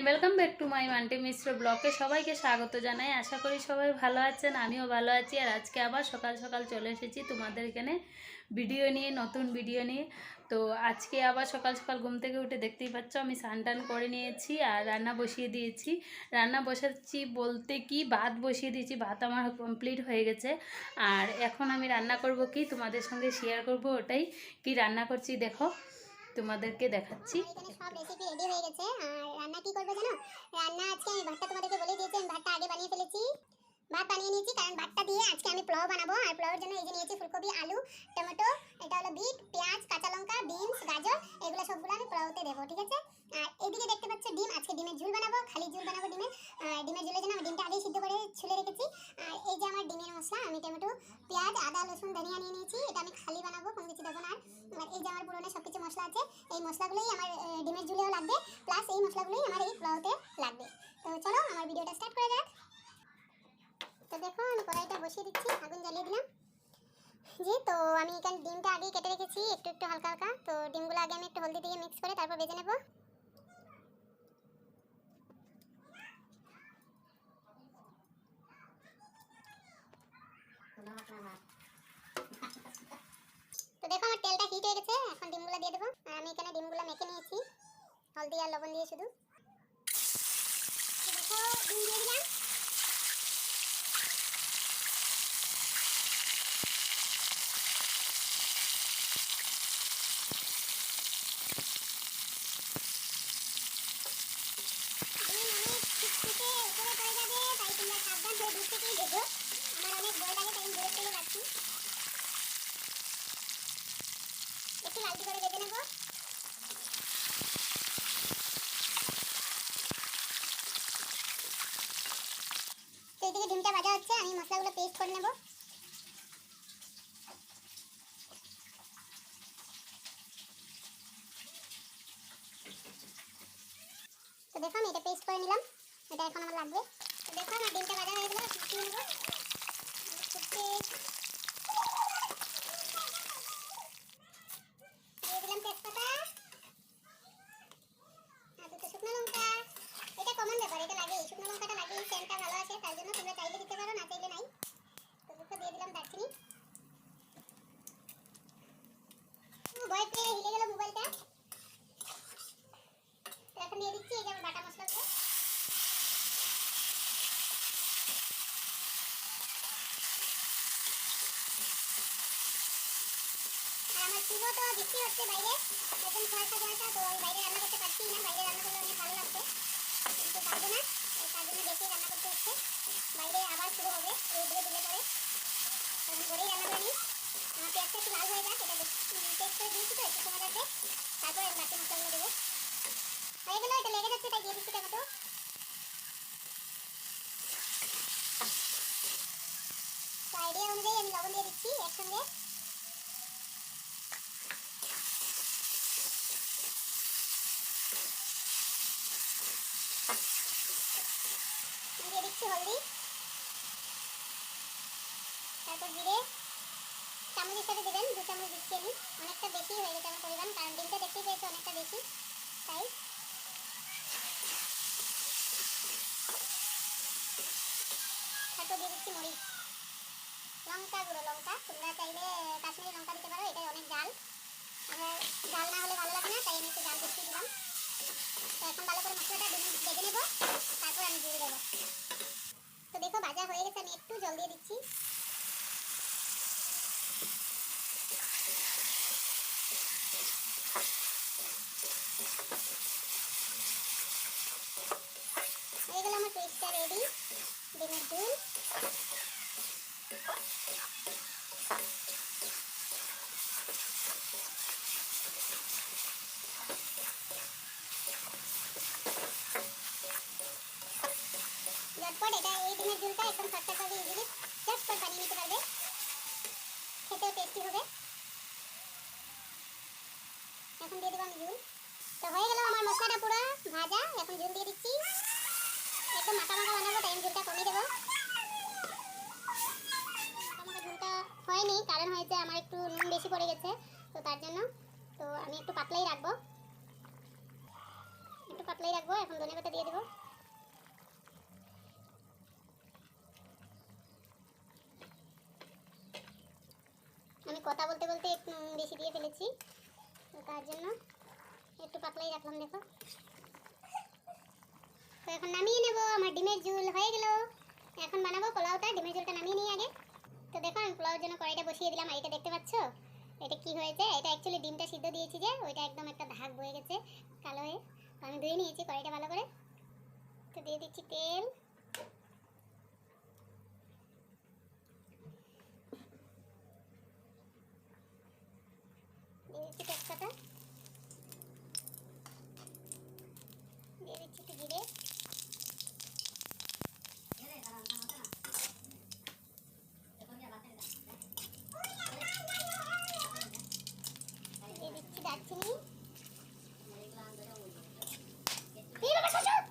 And welcome back to my Manti Mishra ব্লকে সবাইকে স্বাগত জানাই। আশা করি সবাই ভালো আছেন, আমিও ভালো আছি। আর আজকে আবার সকাল সকাল চলে এসেছি তোমাদের এখানে ভিডিও নিয়ে, নতুন ভিডিও নিয়ে। তো আজকে আবার সকাল সকাল ঘুম থেকে উঠে দেখতেই পাচ্ছ, আমি স্নান করে নিয়েছি আর রান্না বসিয়ে দিয়েছি। রান্না বসাচ্ছি বলতে কি, ভাত বসিয়ে দিয়েছি, ভাত আমার কমপ্লিট হয়ে গেছে। আর এখন আমি রান্না করব কি, তোমাদের সঙ্গে শেয়ার করব ওটাই। কি রান্না করছি দেখো। তোমাদেরকে দেখাচ্ছি। ভাতটা তোমাদেরকে বলে দিয়েছি, আমি ভাতটা আগে বানিয়ে ফেলেছি। ভাত বানিয়ে নিয়েছি, কারণ ভাতটা দিয়ে আজকে আমি পোলাও বানাবো। আর পোলাওর জন্য এই যে নিয়েছি ফুলকপি, আলু, টমেটো, এটা হলো বিট, পেঁয়াজ, কাঁচা লঙ্কা, বিনস, গাজর, এগুলো সবগুলো আমি পোলাওতে দেবো, ঠিক আছে? এদিকে দেখতে পাচ্ছ ডিম, আজকে ডিমের ঝুল বানাবো, খালি ঝুল বানাবো ডিমের ডিমের ঝুলের জন্য আমি ডিমটা আগেই সিদ্ধ করে ছুলে রেখেছি। আর এই যে আমার ডিমের মশলা, আমি টমেটো, পেঁয়াজ, আদা, রসুন, ধনিয়া নিয়ে নিয়েছি, এটা আমি খালি বানাবো, কোনো কিছু দেবো না আর। এই যে আমার পুরোনো সব কিছু মশলা আছে, এই মশলাগুলোই আমার ডিমের ঝুলেও লাগবে, প্লাস এই মশলাগুলোই আমার এই পোলাওতে লাগবে। তো চলো, আমার ভিডিওটা স্টার্ট করা যাক। তো দেখো, আমি কড়াইটা বসিয়ে দিচ্ছি, আগুন জ্বালিয়ে দিলাম। জি, তো আমি এখানে ডিমটা আগেই কেটে রেখেছি, একটু একটু হালকা হালকা। তো ডিমগুলো আগে আমি একটু হলদি দিয়ে মিক্স করে তারপর ভেজে নেব। তো দেখো, আমার তেলটা হিট হয়ে গেছে। এখন ডিমগুলো দিয়ে দেবো। আর আমি এখানে ডিমগুলো মেখে নিয়েছি। হলদি আর লবণ দিয়ে শুধু। দেখো, ডিম দিয়ে দিলাম। উপরে পড়ে যাবে, তাই তোমরা সাবধান হয়ে দূর থেকেই দেখো আমার অনেক ভয় লাগে যাচ্ছি একটু লালটি করে ভেজে নেব। তো এদিকে ডিমটা ভাজা হচ্ছে, আমি মশলাগুলো পেস্ট করে নেব তো দেখো আমি এটা পেস্ট করে নিলাম এটা এখন আমার লাগবে তো দেখো আমার ডিমটা ভাজা হয়ে গেলো ফুটিয়ে নেব ফুটতে দিয়ে দিলাম তেজপাতা আর দুটো শুকনো লঙ্কা এটা কমন ব্যাপার এটা লাগে শুকনো লঙ্কাটা লাগে সেন্টটা ভালো আছে তার জন্য তোমরা চাইলে দিতে পারো না চাইলে নাই তো দুটো দিয়ে দিলাম দারচিনি ও, ভয় পেয়ে হিলে গেল মোবাইলটা তো এখন দিয়ে দিচ্ছি এই যে আমার বাটা মশলাগুলো আর আমার চুলো তো বৃষ্টি হচ্ছে বাইরে। একদম কুয়াশা কুয়াশা তো আমি বাইরে রান্না করতে পারছি না। বাইরে রান্না করলে অনেক ভালো লাগবে। কিন্তু পারব না তার জন্য বেশি রান্না করতে হচ্ছে। বাইরে আবার শুরু হবে রোদ্রে দিলে পরে। তখন করেই রান্না করে। নিই আমার পেঁয়াজটা একটু লাল হয়ে যাক, এটা টেস্ট করে দিয়েছি তো, একটু সময় লাগবে। তারপর আমি বাকি মশলাগুলো দেবো। হয়ে গেলো এটা লেগে যাচ্ছে, তাই দিয়ে দিচ্ছি টমেটো তো। আইডিয়া অনুযায়ী আমি লবণ দিয়ে দিচ্ছি একসঙ্গে। দিয়ে দিচ্ছি হলদি। তারপর জিরে চামচ হিসাবে দেবেন, দু চামচ দিচ্ছি আমি অনেকটা বেশি হয়ে গেছে আমার পরিমাণ, কারণ ডিমটা দেখতেই পেয়েছি অনেকটা বেশি, তাই। তারপর দিয়ে দিচ্ছি মরিচ। লঙ্কা গুঁড়ো, লঙ্কা। তোমরা চাইলে কাশ্মীরি লঙ্কা দিতে পারো, এটাই অনেক জাল। আমার জাল না হলে ভালো লাগে না, তাই আমি একটু জাল বেশি দিলাম। তো এখন ভালো করে মশলাটা ভেজে নেব, তারপর আমি জুড়ে দেবো। দেখো ভাজা হয়ে গেছে আমি একটু জল দিয়ে দিচ্ছি। ঝটপট এটা এই ডিমের ঝুলটা একদম খটখটাভাবে ইজিলি ঝটপট বানিয়ে নিতে পারবে। খেতেও টেস্টি হবে। এখন দিয়ে দেবো আমি ঝুল। তো হয়ে গেল আমার মশলাটা পুরো ভাজা। এখন ঝুল দিয়ে দিচ্ছি। একদম মাখা মাখা বানাবো তাই আমি ঝুলটা কমিয়ে দেবো। মাখা ঝুলটা হয়নি, কারণ হয়েছে আমার একটু নুন বেশি পড়ে গেছে, তো তার জন্য তো আমি একটু পাতলাই রাখব। একটু পাতলাই রাখব, এখন ধনে পাতা দিয়ে দেবো আলুতে একটু নুন বেশি দিয়ে ফেলেছি। তার জন্য একটু পাতলাই রাখলাম, দেখো। তো এখন নামিয়ে নেব, আমার ডিমের ঝোল হয়ে গেল। এখন বানাবো পোলাওটা, ডিমের ঝোলটা নামিয়ে নিই আগে। তো দেখো, আমি পোলাওর জন্য কড়াইটা বসিয়ে দিলাম আর দেখতে পাচ্ছ? এটা কি হয়েছে? এটা অ্যাকচুয়ালি ডিমটা সিদ্ধ দিয়েছি যে, ওইটা একদম একটা ধাক বয়ে গেছে কালো হয়ে তো আমি ধুয়ে নিয়েছি কড়াইটা ভালো করে। তো দিয়ে দিচ্ছি তেল। দিয়ে দিচ্ছি তেজপাতা দিয়ে দিচ্ছি একটু জিরে দিয়ে দিচ্ছি দারচিনি এই বাবা, শ্বশুর!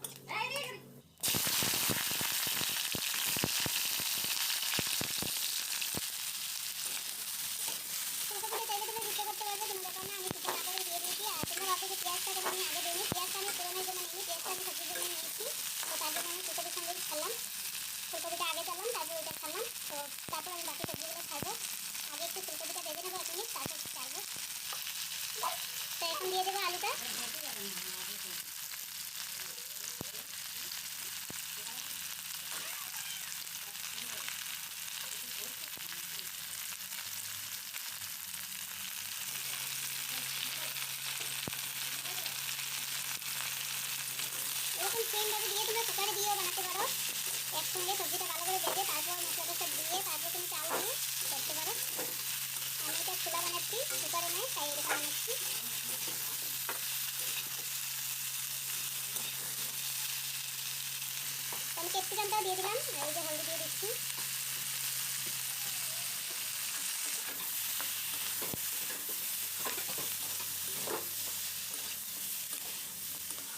ফুলকপিটা চাইলে তুমি দিতে করতে পারবে কোনো ব্যাপার না আমি কিছু আগে দিয়ে দিয়েছি আর তোমরা ভাবছ যে পেঁয়াজটা কেন আমি আগে দিইনি পেঁয়াজটা আমি ফোড়নের জন্য নিইনি পেঁয়াজটা আমি সবজির জন্য নিয়েছি তো তার জন্য আমি ফুলকপির সঙ্গে ছাড়লাম ফুলকপিটা আগে ছাড়লাম তারপর ওইটা ছাড়লাম তো তারপর আমি বাকি সবজিগুলো ছাড়বো আগে একটু ফুলকপিটা ভেজে নেব এক মিনিট তারপর ছাড়বো তো এখন দিয়ে দেবো আলুটা এরকম সেমভাবে দিয়ে তোমরা কুকারে দিয়েও বানাতে পারো একসঙ্গে সবজিটা ভালো করে ভেজে তারপর মশলাটা সব দিয়ে তারপর তুমি চাল দিয়ে করতে পারো। আমি এটা খোলা বানাচ্ছি, কুকারে নয়, তাই এরকম বানাচ্ছি। আমি ক্যাপসিকামটাও দিয়ে দিলাম, আর এই যে হলদি দিয়ে দিচ্ছি।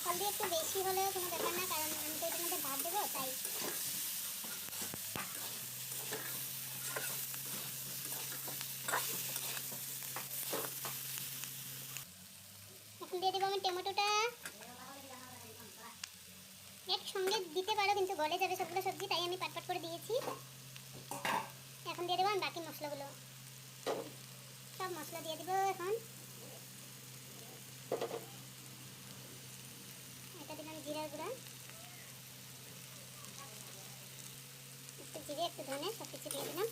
হলদি একটু বেশি হলেও কোনো ব্যাপার না, কারণ আমি তো এটার মধ্যে ভাত দেবো, তাই এখন দিয়ে দেবো আমি টমেটোটা একসঙ্গে দিতে পারো কিন্তু গলে যাবে সবগুলো সবজি, তাই আমি পাটপাট করে দিয়েছি। এখন দিয়ে দেবো আমি বাকি মশলাগুলো। সব মশলা দিয়ে দেবো এখন। এটা দিলাম জিরার গুঁড়া। একটু জিরে, একটু ধনে সব কিছু দিয়ে দিলাম।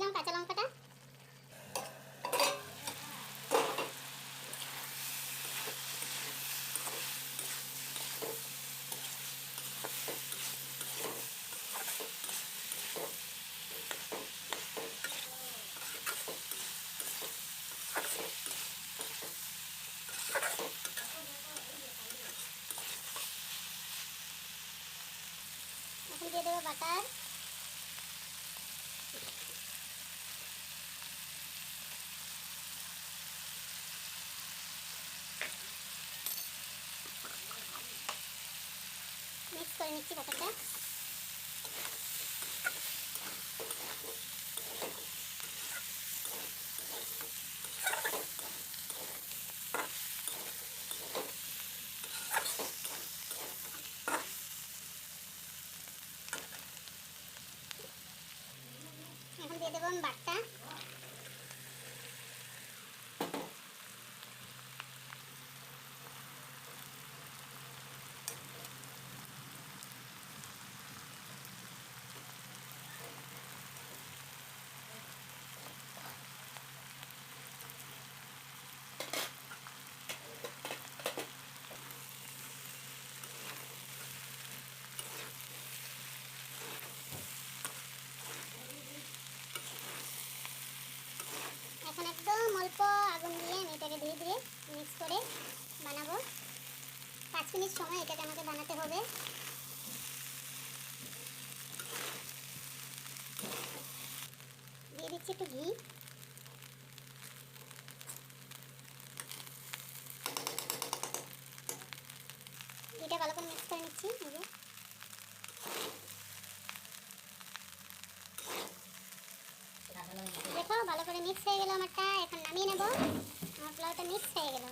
ลองค่ะจะลองก็ได้ মিক্স করে নিচ্ছি বাটারটা এখন দিয়ে দেবো আমি বাটটা এখন একদম অল্প আগুন দিয়ে আমি এটাকে ধীরে ধীরে মিক্স করে বানাবো। পাঁচ মিনিট সময় এটাকে আমাকে বানাতে হবে। দিয়ে দিচ্ছি একটু ঘি। ঘিটা ভালো করে মিক্স করে নিচ্ছি এই যে। গেল আমারটা এখন নামিয়ে নেব মিক্স হয়ে গেল।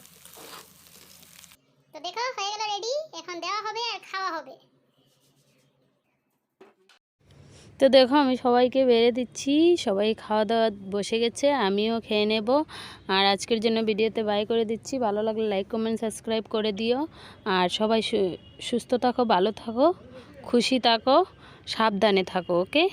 তো দেখো, হয়ে গেল রেডি এখন দেওয়া হবে আর খাওয়া হবে। তো দেখো, আমি সবাইকে বেড়ে দিচ্ছি, সবাই খাওয়া দাওয়া বসে গেছে, আমিও খেয়ে নেব। আর আজকের জন্য ভিডিওতে বাই করে দিচ্ছি। ভালো লাগলে লাইক কমেন্ট সাবস্ক্রাইব করে দিও। আর সবাই সুস্থ থাকো, ভালো থাকো, খুশি থাকো, সাবধানে থাকো ওকে